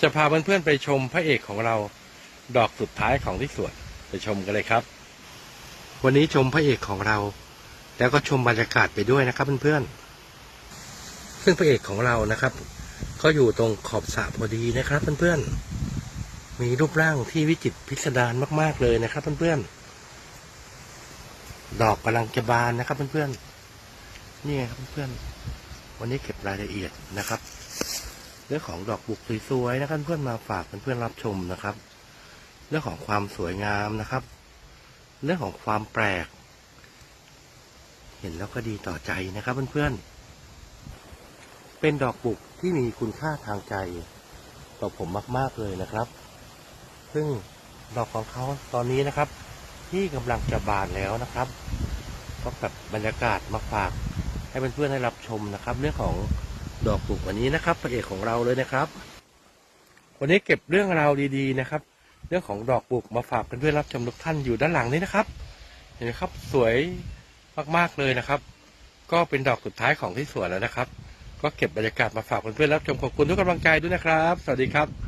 จะพาเพื่อนๆไปชมพระเอกของเรา ดอกสุดท้ายของที่สวนไปชมกันเลยครับ วันนี้ชมพระเอกของเรา แล้วก็ชมบรรยากาศไปด้วยนะครับเพื่อนๆซึ่งพระเอกของเรานะครับ ก็อยู่ตรงขอบสระพอดีนะครับเพื่อนๆมีรูปร่างที่วิจิตรพิสดารมาก ๆเลยนะครับเพื่อนๆดอกกำลังจะบานนะครับเพื่อนๆนี่ไงครับเพื่อนๆวันนี้เก็บรายละเอียดนะครับ เรื่องของดอกบุกสวยๆนะครับเพื่อนมาฝากเพื่อนๆรับชมนะครับ เรื่องของความสวยงามนะครับ เรื่องของความแปลก เห็นแล้วก็ดีต่อใจนะครับเพื่อนๆเป็นดอกบุกที่มีคุณค่าทางใจต่อผมมากๆเลยนะครับ ซึ่งดอกของเขาตอนนี้นะครับ ที่กำลังจะบานแล้วนะครับก็แบบบรรยากาศมาฝากให้เพื่อนๆได้รับชมนะครับ เรื่องของ ดอกบุกวันนี้นะครับพระเอกของเราเลยนะครับ วันนี้เก็บเรื่องราวดีๆนะครับ เรื่องของดอกบุกมาฝากเพื่อนๆรับชมทุกท่านอยู่ด้านหลังนี้นะครับ เห็นไหมครับสวยมากๆเลยนะครับ ก็เป็นดอกสุดท้ายของที่สวนแล้วนะครับ ก็เก็บบรรยากาศมาฝากเพื่อนๆรับชมขอบคุณทุกกำลังใจด้วยนะครับ สวัสดีครับ